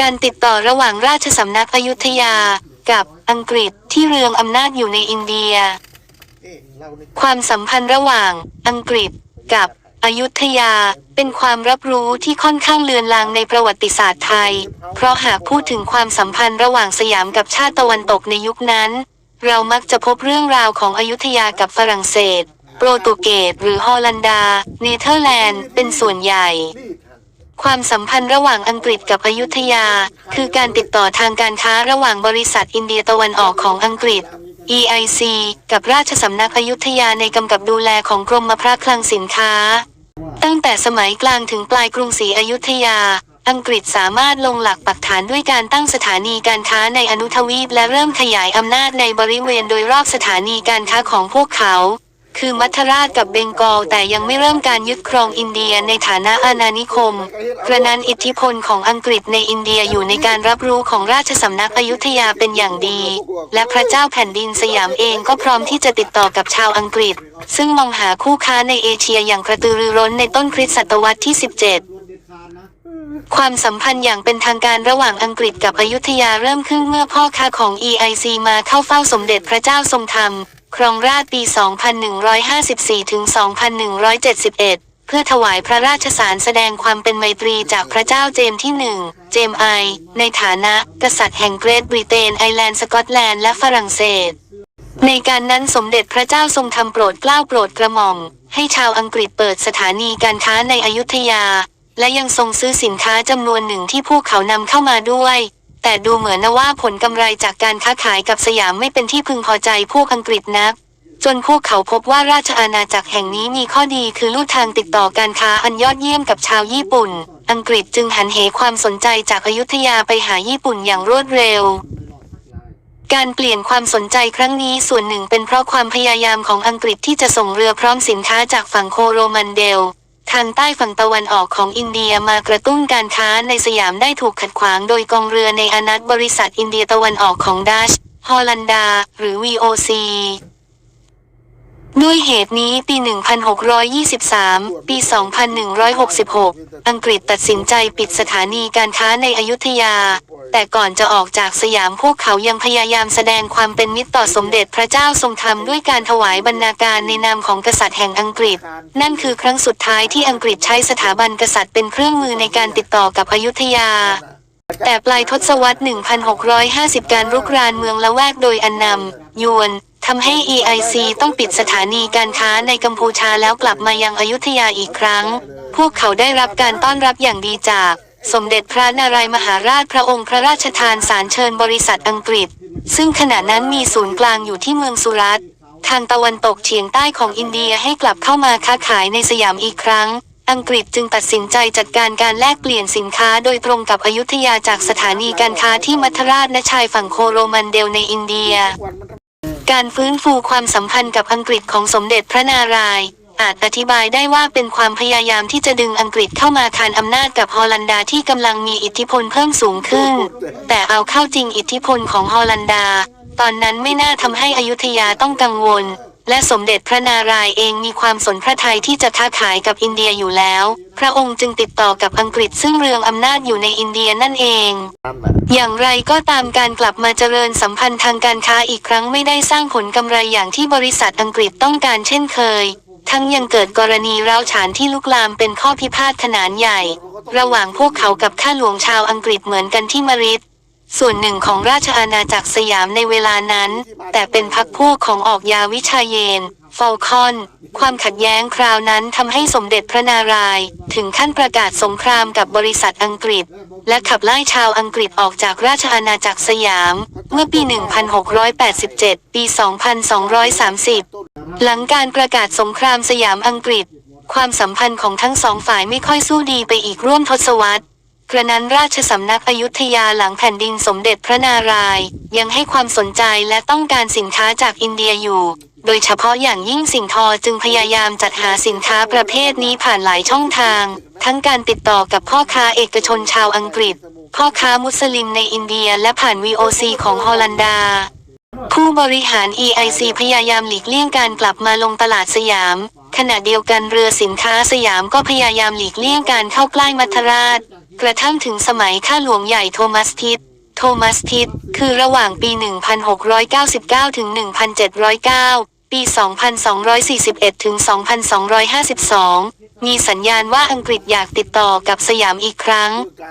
การติดต่อระหว่างราชสำนักอยุธยา กับอังกฤษที่เรืองอำนาจอยู่ในอินเดีย ความสัมพันธ์ระหว่างอังกฤษกับอยุธยาเป็นความรับรู้ที่ค่อนข้างเลือนลางในประวัติศาสตร์ไทย เพราะหากพูดถึงความสัมพันธ์ระหว่างสยามกับชาติตะวันตกในยุคนั้น เรามักจะพบเรื่องราวของอยุธยากับฝรั่งเศส โปรตุเกสหรือฮอลันดา เนเธอร์แลนด์ เป็นส่วนใหญ่ ความสัมพันธ์ระหว่างอังกฤษกับอยุธยา คือการติดต่อทางการค้าระหว่างบริษัทอินเดียตะวันออกของอังกฤษ EIC กับราชสำนักอยุธยาในกำกับดูแลของกรมพระคลังสินค้า ตั้งแต่สมัยกลางถึงปลายกรุงศรีอยุธยา อังกฤษสามารถลงหลักปักฐานด้วยการตั้งสถานีการค้าในอนุทวีปและเริ่มขยายอำนาจในบริเวณโดยรอบสถานีการค้าของพวกเขา คือมัทราชกับเบงกอลแต่ยังไม่เริ่มการยึดครองอินเดียในฐานะอาณานิคม กระนั้นอิทธิพลของอังกฤษในอินเดียอยู่ในการรับรู้ของราชสำนักอยุธยาเป็นอย่างดี และพระเจ้าแผ่นดินสยามเองก็พร้อมที่จะติดต่อกับชาวอังกฤษ ซึ่งมองหาคู่ค้าในเอเชียอย่างกระตือรือร้นในต้นคริสตศตวรรษที่ 17ความสัมพันธ์อย่างเป็นทางการระหว่างอังกฤษกับอยุธยาเริ่มขึ้นเมื่อพ่อค้าของ EIC มาเข้าเฝ้าสมเด็จพระเจ้าทรงธรรม ครองราชปี 2154 ถึง 2171 เพื่อถวายพระราชสารแสดงความเป็นไมตรีจากพระเจ้าเจมส์ที่หนึ่ง เจมส์ไอ ในฐานะกษัตริย์แห่งเกรทบริเตน ไอร์แลนด์ สกอตแลนด์ และฝรั่งเศส ในการนั้นสมเด็จพระเจ้าทรงทำโปรดเกล้าโปรดกระหม่อม ให้ชาวอังกฤษเปิดสถานีการค้าในอยุธยา และยังทรงซื้อสินค้าจำนวนหนึ่งที่พวกเขานำเข้ามาด้วย แต่ดูเหมือนว่าผลกำไรจากการค้าขายกับสยามไม่เป็นที่พึงพอใจพวกอังกฤษนัก จนพวกเขาพบว่าราชอาณาจักรแห่งนี้มีข้อดีคือลู่ทางติดต่อการค้าอันยอดเยี่ยมกับชาวญี่ปุ่น อังกฤษจึงหันเหความสนใจจากอยุธยาไปหาญี่ปุ่นอย่างรวดเร็วการเปลี่ยนความสนใจครั้งนี้ส่วนหนึ่งเป็นเพราะความพยายามของอังกฤษที่จะส่งเรือพร้อมสินค้าจากฝั่งโคโรมันเดล ทางใต้ฝั่งตะวันออกของอินเดียมากระตุ้นการค้าในสยามได้ถูกขัดขวางโดยกองเรือในอนัตบริษัทอินเดียตะวันออกของดัช ฮอลันดา หรือ VOC ด้วยเหตุนี้ปี 1623 ปี 2166 อังกฤษตัดสินใจปิดสถานีการค้าในอยุธยา แต่ก่อนจะออกจากสยามพวกเขายังพยายามแสดงความเป็นมิตรต่อสมเด็จพระเจ้าทรงธรรมด้วยการถวายบรรณาการในนามของกษัตริย์แห่งอังกฤษ นั่นคือครั้งสุดท้ายที่อังกฤษใช้สถาบันกษัตริย์เป็นเครื่องมือในการติดต่อกับอยุธยาแต่ปลายทศวรรษ 1650 การรุกรานเมืองละแวกโดยอันนำยวน ทำให้ EIC ต้องปิดสถานีการค้าในกัมพูชาแล้วกลับมายังอยุธยาอีกครั้ง พวกเขาได้รับการต้อนรับอย่างดีจาก สมเด็จพระนารายมหาราชพระองค์พระราชทานสารเชิญบริษัทอังกฤษ ซึ่งขณะนั้นมีศูนย์กลางอยู่ที่เมืองสุรัตทางตะวันตกเฉียงใต้ของอินเดียให้กลับเข้ามาค้าขายในสยามอีกครั้ง อังกฤษจึงตัดสินใจจัดการการแลกเปลี่ยนสินค้าโดยตรงกับอยุธยาจากสถานีการค้าที่มัทราชและชายฝั่งโคโรมันเดลในอินเดีย การฟื้นฟูความสัมพันธ์กับอังกฤษของสมเด็จพระนารายณ์อาจอธิบายได้ว่าเป็นความพยายามที่จะดึงอังกฤษเข้ามาคานอำนาจกับฮอลันดาที่กำลังมีอิทธิพลเพิ่มสูงขึ้น แต่เอาเข้าจริงอิทธิพลของฮอลันดา ตอนนั้นไม่น่าทำให้อยุธยาต้องกังวล และสมเด็จพระนารายณ์เองมีความสนพระทัยที่จะค้าขายกับอินเดียอยู่แล้ว พระองค์จึงติดต่อกับอังกฤษซึ่งเรืองอำนาจอยู่ในอินเดียนั่นเอง อย่างไรก็ตามการกลับมาเจริญสัมพันธ์ทางการค้าอีกครั้งไม่ได้สร้างผลกำไรอย่างที่บริษัทอังกฤษต้องการเช่นเคย ทั้งยังเกิดกรณีร้าวฉานที่ลุกลามเป็นข้อพิพาทขนาดใหญ่ ระหว่างพวกเขากับข้าหลวงชาวอังกฤษเหมือนกันที่มาริด ส่วนหนึ่งของราชอาณาจักรสยามในเวลานั้น แต่เป็นพักพวกของออกยาวิชาเยนฟอลคอน ความขัดแย้งคราวนั้นทำให้สมเด็จพระนารายณ์ถึงขั้นประกาศสงครามกับบริษัทอังกฤษ และขับไล่ชาวอังกฤษออกจากราชอาณาจักรสยาม เมื่อปี 1687 ปี 2230 หลังการประกาศสงครามสยามอังกฤษ ความสัมพันธ์ของทั้งสองฝ่ายไม่ค่อยสู้ดีไปอีกร่วมทศวรรษ กระนั้นราชสำนักอยุธยาหลังแผ่นดินสมเด็จพระนารายณ์ยังให้ความสนใจและต้องการสินค้าจากอินเดียอยู่ โดยเฉพาะอย่างยิ่งสิงทอจึงพยายามจัดหาสินค้าประเภทนี้ผ่านหลายช่องทาง ทั้งการติดต่อกับพ่อค้าเอกชนชาวอังกฤษ พ่อค้ามุสลิมในอินเดียและผ่าน VOC ของฮอลันดาผู้บริหาร EIC พยายามหลีกเลี่ยงการกลับมาลงตลาดสยาม ขณะเดียวกันเรือสินค้าสยามก็พยายามหลีกเลี่ยงการเข้าใกล้มัทราช กระทั่งถึงสมัยข้าหลวงใหญ่โทมัสทิตโทมัสทิตคือระหว่างปี 1699 ถึง 1709 ปี 2241 ถึง 2252 มีสัญญาณว่าอังกฤษอยากติดต่อกับสยามอีกครั้ง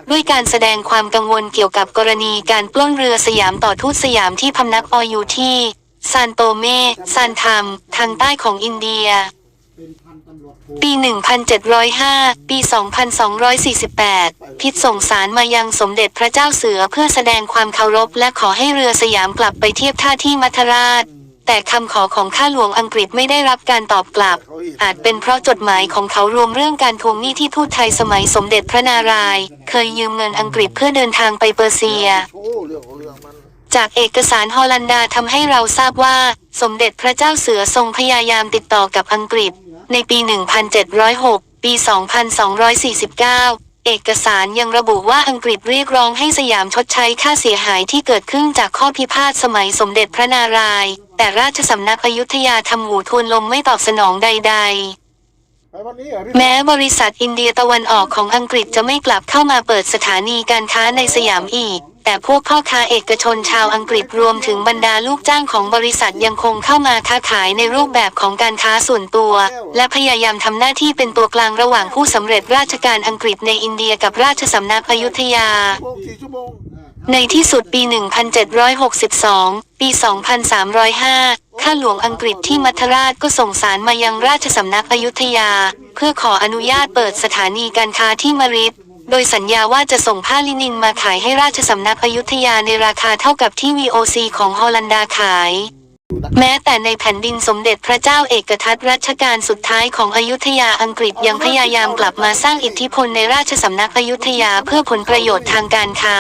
ด้วยการแสดงความกังวลเกี่ยวกับกรณีการปล้นเรือสยามต่อทูตสยามที่พำนักออยู่ที่ซานโตเมซานทัมทางใต้ของอินเดีย ปี 1705 ปี 2248 พิษส่งสารมายังสมเด็จพระเจ้าเสือเพื่อแสดงความเคารพและขอให้เรือสยามกลับไปเทียบท่าที่มัทราช แต่คำขอของข้าหลวงอังกฤษไม่ได้รับการตอบกลับ อาจเป็นเพราะจดหมายของเขารวมเรื่องการทวงหนี้ที่ทูตไทยสมัยสมเด็จพระนารายณ์เคยยืมเงินอังกฤษเพื่อเดินทางไปเปอร์เซียจากเอกสารฮอลันดาทำให้เราทราบว่า สมเด็จพระเจ้าเสือทรงพยายามติดต่อกับอังกฤษ ในปี 1706 ปี 2249 เอกสารยังระบุว่าอังกฤษเรียกร้องให้สยามชดใช้ค่าเสียหายที่เกิดขึ้นจากข้อพิพาทสมัยสมเด็จพระนารายณ์แต่ราชสำนักอยุธยาทำหูทวนลมไม่ตอบสนองใด ๆ แม้บริษัทอินเดียตะวันออกของอังกฤษจะไม่กลับเข้ามาเปิดสถานีการค้าในสยามอีก แต่พวกพ่อค้าเอกชนชาวอังกฤษรวมถึงบรรดาลูกจ้างของบริษัทยังคงเข้ามาค้าขายในรูปแบบของการค้าส่วนตัว และพยายามทำหน้าที่เป็นตัวกลางระหว่างผู้สำเร็จราชการอังกฤษในอินเดียกับราชสำนักอยุธยา ในที่สุดปี 1762 ปี 2305 ข้าหลวงอังกฤษที่มัทราชก็ส่งสารมายังราชสำนักอยุธยา เพื่อขออนุญาตเปิดสถานีการค้าที่มริดโดยสัญญาว่าจะส่งผ้าลินินมาขายให้ราชสำนักอยุธยาในราคาเท่ากับที่ VOC ของฮอลันดาขาย แม้แต่ในแผ่นดินสมเด็จพระเจ้าเอกทัตรัชกาลสุดท้ายของอยุธยาอังกฤษยังพยายามกลับมาสร้างอิทธิพลในราชสำนักอยุธยาเพื่อผลประโยชน์ทางการค้า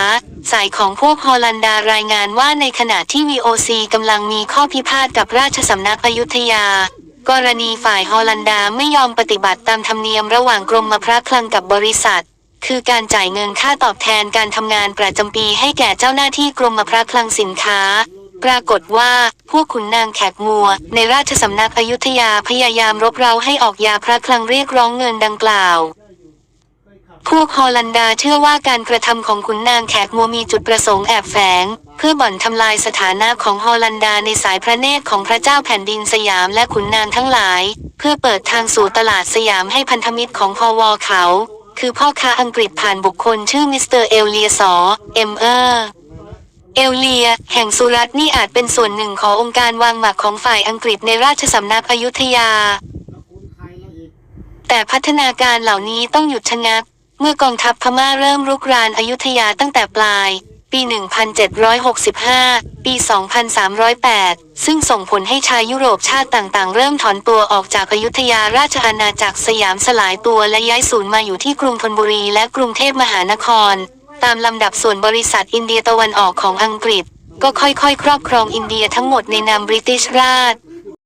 สายของพวกฮอลันดารายงานว่าในขณะที่ VOC กำลังมีข้อพิพาทกับราชสำนักอยุธยา กรณีฝ่ายฮอลันดาไม่ยอมปฏิบัติตามธรรมเนียมระหว่างกรมพระคลังกับบริษัทคือการจ่ายเงินค่าตอบแทนการทำงานประจำปีให้แก่เจ้าหน้าที่กรมพระคลังสินค้า ปรากฏว่าพวกขุนนางแขกมัว ในราชสำนักอยุธยาพยายามรบเร้าให้ออกยาพระคลังเรียกร้องเงินดังกล่าว พวกฮอลันดาเชื่อว่าการกระทำของขุนนางแขกมัวมีจุดประสงค์แอบแฝง เพื่อบ่อนทำลายสถานะของฮอลันดาในสายพระเนตรของพระเจ้าแผ่นดินสยามและขุนนางทั้งหลาย เพื่อเปิดทางสู่ตลาดสยามให้พันธมิตรของพอวอเขา คือพ่อค้าอังกฤษผ่านบุคคลชื่อมิสเตอร์เอลเลียสอเอ็มเออร์ เอลเลีย แห่งสุรัตนี่อาจเป็นส่วนหนึ่งขององค์การวางหมากของฝ่ายอังกฤษในราชสำนักอยุธยา แต่พัฒนาการเหล่านี้ต้องหยุดชะงัก เมื่อกองทัพพม่าเริ่มรุกรานอยุธยาตั้งแต่ปลาย ปี 1765 ปี 2308 ซึ่งส่งผลให้ชาวยุโรปชาติต่างๆ เริ่มถอนตัวออกจากอยุธยาราชอาณาจักรสยามสลายตัวและย้ายศูนย์มาอยู่ที่กรุงธนบุรีและกรุงเทพมหานคร ตามลำดับส่วนบริษัทอินเดียตะวันออกของอังกฤษ ก็ค่อยๆ ครอบครองอินเดียทั้งหมดในนามบริติชราช